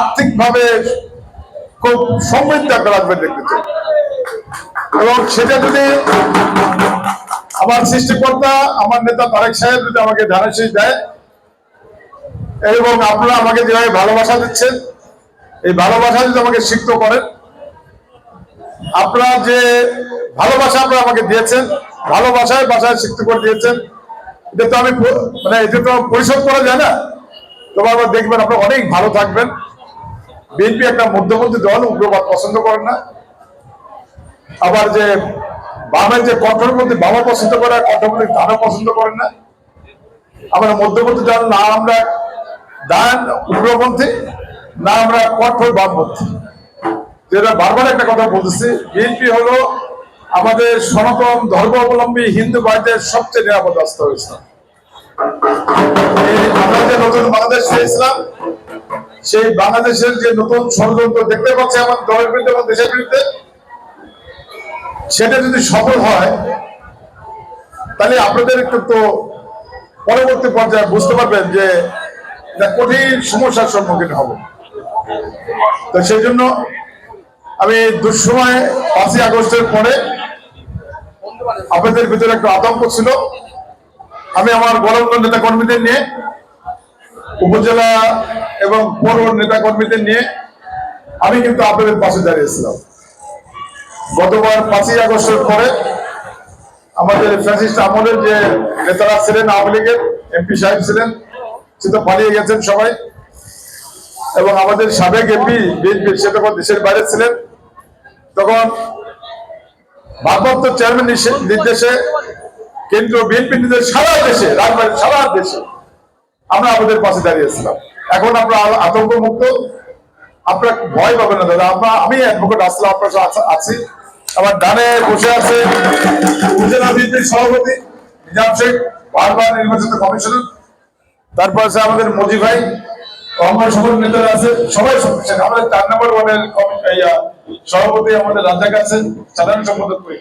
আর্থিকভাবে খুব সমৃদ্ধ একটা রাজবাড়ি দেখতে এবং সেটা যদি আমার সৃষ্টিকর্তা, আমার নেতা তারেক সাহেব যদি আমাকে ধারাশীষ দেয়, এবং আপনারা আমাকে যেভাবে ভালোবাসা দিচ্ছেন, এই ভালোবাসা যদি আমাকে সিক্ত করেন, আপনারা যে ভালোবাসা আপনারা আমাকে দিয়েছেন, ভালোবাসায় বাসায় সিক্ত করে দিয়েছেন, এটা তো আমি মানে এটা তো পরিশোধ করা যায় না। তোমার আবার দেখবেন, আপনারা অনেক ভালো থাকবেন। বিএনপি একটা মধ্যপন্থী দল, উগ্রবাদ পছন্দ করেন না। আবার যে বামের যে কঠোরপন্থী বাবা পছন্দ করে কঠোরপন্থী দাদা পছন্দ করেন না। আমরা মধ্যবর্তী দল না, আমরা ডান উগ্রপন্থী, না আমরা কঠোর বামপন্থী। যেটা বারবার একটা কথা বলতেছি, বিএনপি হলো আমাদের সনাতন ধর্মাবলম্বী হিন্দু ভাইদের সবচেয়ে নিরাপদ রাস্তা হয়েছে। আমরা যে নতুন বাংলাদেশ পেয়েছিলাম সেই বাংলাদেশের যে নতুন ষড়যন্ত্র দেখতে পাচ্ছে আমার দলের বিরুদ্ধে এবং দেশের বিরুদ্ধে, সেটা যদি সফল হয়, তাহলে আপনাদের একটু তো পরবর্তী পর্যায়ে বুঝতে পারবেন যে কঠিন সমস্যার সম্মুখীন হব। তো সেই জন্য আমি দুঃসময় পাঁচই আগস্টের পরে আপনাদের ভিতরে একটু আতঙ্ক ছিল। আমি আমার গণতন্ত্র নেতা কর্মীদের নিয়ে উপজেলা এবং পৌর নেতা কর্মীদের নিয়ে আমি কিন্তু আপনাদের পাশে দাঁড়িয়েছিলাম। গতবার পাঁচই আগস্টের পরে আমাদের ফ্যাসিস্ট আমলের যে নেতারা ছিলেন, আওয়ামী লীগের এমপি সাহেব ছিলেন, সে তো পালিয়ে গেছেন সবাই। এবং আমাদের সাবেক এমপি বিএনপি সে তখন দেশের বাইরে ছিলেন। তখন ভারপ্রাপ্ত চেয়ারম্যান নির্দেশে কেন্দ্রীয় বিএনপি নির্দেশ সারা দেশে রাজবাড়ি সারা দেশে আমরা আমাদের পাশে দাঁড়িয়েছিলাম এখন আমরা আতঙ্ক মুক্ত আপনার ভয় পাবেন না দাদা। আমরা আমি অ্যাডভোকেট আসলাম আপনার সাথে আছি- আছি। আমার ডানে বসে আছে উপজেলা বিএনপির সভাপতি নিজাম শেখ বারবার নির্বাচিত কমিশনার। তারপর আছে আমাদের মজি ভাই অঙ্গ সকল নেতারা আছে। সবাই শক্তিশালী আমাদের চার নম্বর ওয়ার্ডের সভাপতি আমাদের রাজ্জাক আছেন। সাধারণ সম্পাদক কই।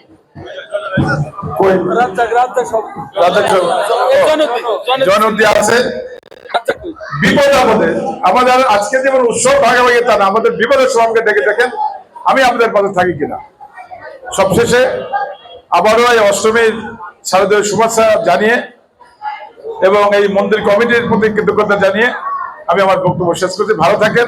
জনতি আছে? বিপদ আমাদের। আমাদের আজকে যেমন উৎসব ভাগাভাগি তা না, আমাদের বিপদের সঙ্গে ডেকে দেখেন আমি আপনাদের পাশে থাকি কিনা। সবশেষে আবারও এই অষ্টমীর শারদীয় শুভেচ্ছা জানিয়ে এবং এই মন্দির কমিটির প্রতি কৃতজ্ঞতা জানিয়ে আমি আমার বক্তব্য শেষ করছি। ভালো থাকেন।